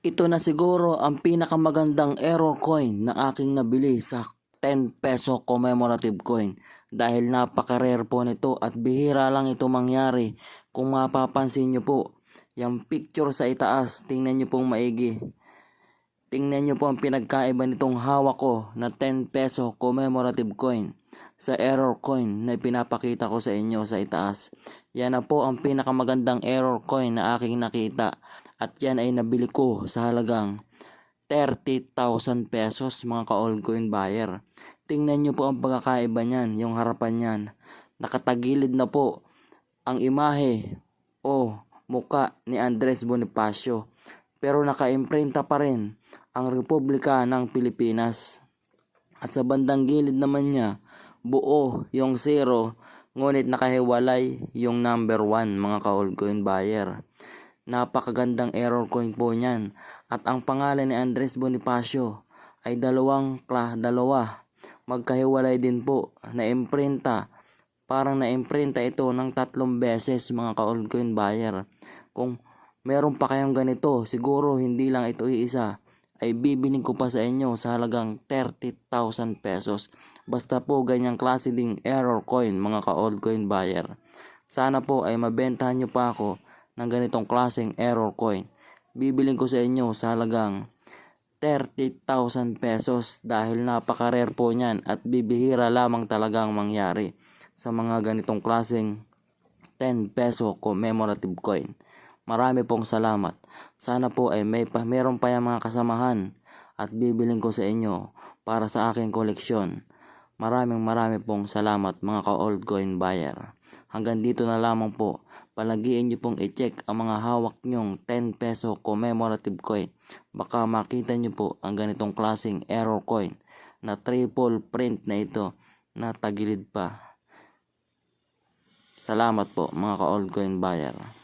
Ito na siguro ang pinakamagandang error coin na aking nabili sa 10 peso commemorative coin dahil napaka-rare po nito at bihira lang ito mangyari. Kung mapapansin nyo po, yung picture sa itaas, tingnan nyo pong maigi. Tingnan nyo po ang pinagkaiba nitong hawak ko na 10 peso commemorative coin sa error coin na pinapakita ko sa inyo sa itaas. Yan na po ang pinakamagandang error coin na aking nakita at yan ay nabili ko sa halagang 30,000 pesos mga ka-all coin buyer. Tingnan nyo po ang pagkakaiba niyan, yung harapan niyan. Nakatagilid na po ang imahe o muka ni Andres Bonifacio pero naka-imprinta pa rin ang Republika ng Pilipinas. At sa bandang gilid naman niya, buo yung zero, ngunit nakahiwalay yung number 1 mga ka-all coin buyer. Napakagandang error coin po niyan. At ang pangalan ni Andres Bonifacio ay dalawang kla, dalawa. Magkahiwalay din po na imprinta. Parang na-imprinta ito ng tatlong beses mga ka-all coin buyer. Kung meron pa kayong ganito, siguro hindi lang ito iisa ay bibiling ko pa sa inyo sa halagang 30,000 pesos. Basta po ganyang klase ding error coin mga ka-old coin buyer. Sana po ay mabentahan nyo pa ako ng ganitong klaseng error coin. Bibiling ko sa inyo sa halagang 30,000 pesos dahil napaka-rare po niyan at bibihira lamang talagang mangyari sa mga ganitong klaseng 10 peso commemorative coin. Marami pong salamat. Sana po ay may pa, meron pa yung mga kasamahan at bibiling ko sa inyo para sa aking koleksyon. Maraming marami pong salamat mga ka-old coin buyer. Hanggang dito na lamang po. Palagiin niyo pong i-check ang mga hawak nyong 10 peso commemorative coin. Baka makita niyo po ang ganitong klaseng error coin na triple print na ito na tagilid pa. Salamat po mga ka-old coin buyer.